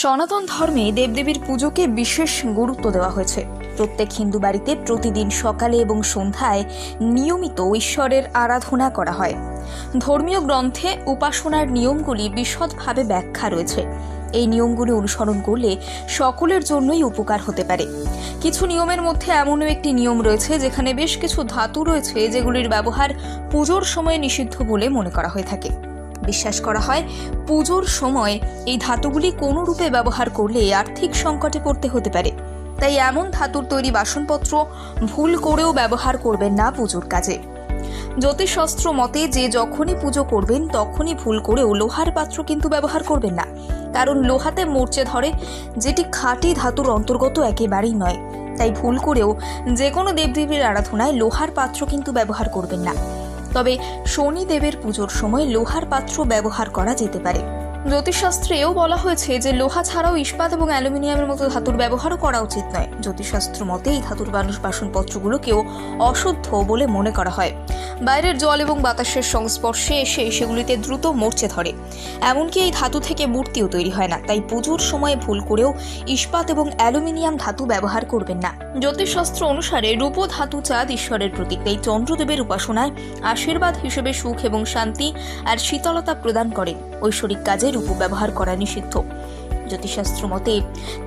সনাতন ধর্মে দেবদেবীর পুজোকে বিশেষ গুরুত্ব দেওয়া হয়েছে। প্রত্যেক হিন্দু বাড়িতে প্রতিদিন সকালে এবং সন্ধ্যায় নিয়মিত ঈশ্বরের আরাধনা করা হয়। ধর্মীয় গ্রন্থে উপাসনার নিয়মগুলি বিশদভাবে ব্যাখ্যা রয়েছে। এই নিয়মগুলি অনুসরণ করলে সকলের জন্যই উপকার হতে পারে। কিছু নিয়মের মধ্যে এমনও একটি নিয়ম রয়েছে, যেখানে বেশ কিছু ধাতু রয়েছে, যেগুলির ব্যবহার পুজোর সময় নিষিদ্ধ বলে মনে করা হয়ে থাকে। বিশ্বাস করা হয়, পুজোর সময় এই ধাতুগুলি কোনো রূপে ব্যবহার করলে আর্থিক সংকটে পড়তে হতে পারে। তাই এমন ধাতুর তৈরি বাসনপত্র ভুল করেও ব্যবহার করবেন না পুজোর কাজে। জ্যোতিষশাস্ত্র মতে যে যখনই পুজো করবেন, তখনই ভুল করেও লোহার পাত্র কিন্তু ব্যবহার করবেন না। কারণ লোহাতে মরচে ধরে, যেটি খাঁটি ধাতুর অন্তর্গত একেবারেই নয়। তাই ভুল করেও যে কোনো দেবদেবীর আরাধনায় লোহার পাত্র কিন্তু ব্যবহার করবেন না। তবে শনিদেবের পুজোর সময় লোহার পাত্র ব্যবহার করা যেতে পারে। জ্যোতিষশাস্ত্রেও বলা হয়েছে যে লোহা ছাড়াও ইস্পাত এবং অ্যালুমিনিয়ামের মতো ধাতুর ব্যবহারও করা উচিত নয়। জ্যোতিষশাস্ত্র মতে এই ধাতুর মানুষ বাসনপত্রগুলোকেও অশুদ্ধ বলে মনে করা হয়। বাইরের জল এবং বাতাসের সংস্পর্শে এসে সেগুলিতে দ্রুত মরচে ধরে। এমনকি এই ধাতু থেকে মূর্তিও তৈরি হয় না, তাই পুজোর সময় ভুল করেও ইস্পাত এবং অ্যালুমিনিয়াম ধাতু ব্যবহার করবেন না। জ্যোতিষশাস্ত্র অনুসারে রূপ ধাতু চাঁদ ঈশ্বরের প্রতীক। তাই চন্দ্রদেবের উপাসনায় আশীর্বাদ হিসেবে সুখ এবং শান্তি আর শীতলতা প্রদান করেন। ঐশ্বরিক কাজে রূপ ব্যবহার করা নিষিদ্ধ। জ্যোতিষশাস্ত্র মতে,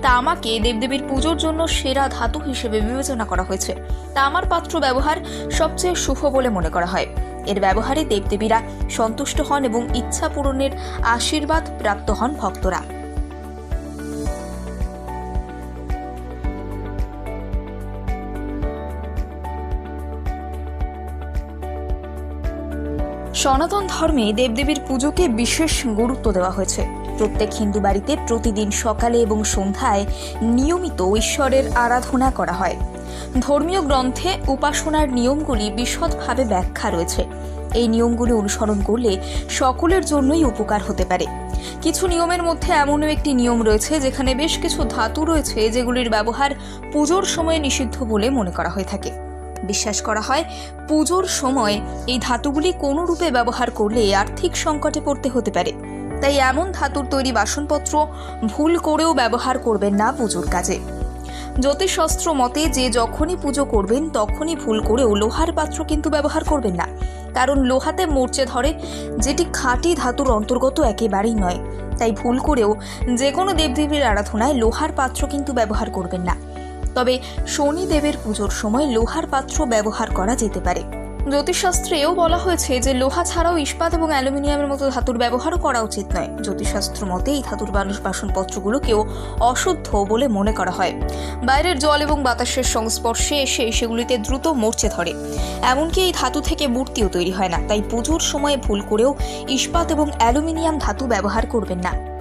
তামাকে দেবদেবীর পুজোর জন্য সেরা ধাতু হিসেবে বিবেচনা করা হয়েছে। তামার পাত্র ব্যবহার সবচেয়ে শুভ বলে মনে করা হয়। এর ব্যবহারে দেবদেবীরা সন্তুষ্ট হন এবং ইচ্ছা পূরণের আশীর্বাদ প্রাপ্ত হন ভক্তরা। সনাতন ধর্মে দেবদেবীর পুজোকে বিশেষ গুরুত্ব দেওয়া হয়েছে। প্রত্যেক হিন্দু বাড়িতে প্রতিদিন সকালে এবং সন্ধ্যায় নিয়মিত ঈশ্বরের আরাধনা করা হয়। ধর্মীয় গ্রন্থে উপাসনার নিয়মগুলি বিশদভাবে ব্যাখ্যা রয়েছে। এই নিয়মগুলি অনুসরণ করলে সকলের জন্যই উপকার হতে পারে। কিছু নিয়মের মধ্যে এমনও একটি নিয়ম রয়েছে, যেখানে বেশ কিছু ধাতু রয়েছে, যেগুলির ব্যবহার পুজোর সময় নিষিদ্ধ বলে মনে করা হয়ে থাকে। বিশ্বাস করা হয়, পুজোর সময় এই ধাতুগুলি কোনো রূপে ব্যবহার করলে আর্থিক সংকটে পড়তে হতে পারে। তাই এমন ধাতুর তৈরি বাসনপত্র ভুল করেও ব্যবহার করবেন না পুজোর কাজে। জ্যোতিষশাস্ত্র মতে যে যখনই পুজো করবেন, তখনই ভুল করেও লোহার পাত্র কিন্তু ব্যবহার করবেন না। কারণ লোহাতে মরচে ধরে যেটি খাঁটি ধাতুর অন্তর্গত একেবারেই নয়। তাই ভুল করেও যে কোনো দেবদেবীর আরাধনায় লোহার পাত্র কিন্তু ব্যবহার করবেন না। তবে শনি দেবের পুজোর সময় লোহার পাত্র ব্যবহার করা যেতে পারে। জ্যোতিষশাস্ত্রেও বলা হয়েছে যে লোহা ছাড়াও ইস্পাত এবং অ্যালুমিনিয়ামের মতো ধাতুর ব্যবহারও করা উচিত নয়। জ্যোতিষশাস্ত্র মতে এই ধাতুর মানুষ বাসনপত্রগুলোকেও অশুদ্ধ বলে মনে করা হয়। বাইরের জল এবং বাতাসের সংস্পর্শে এসে সেগুলিতে দ্রুত মরচে ধরে। এমনকি এই ধাতু থেকে মূর্তিও তৈরি হয় না, তাই পুজোর সময়ে ভুল করেও ইস্পাত এবং অ্যালুমিনিয়াম ধাতু ব্যবহার করবেন না।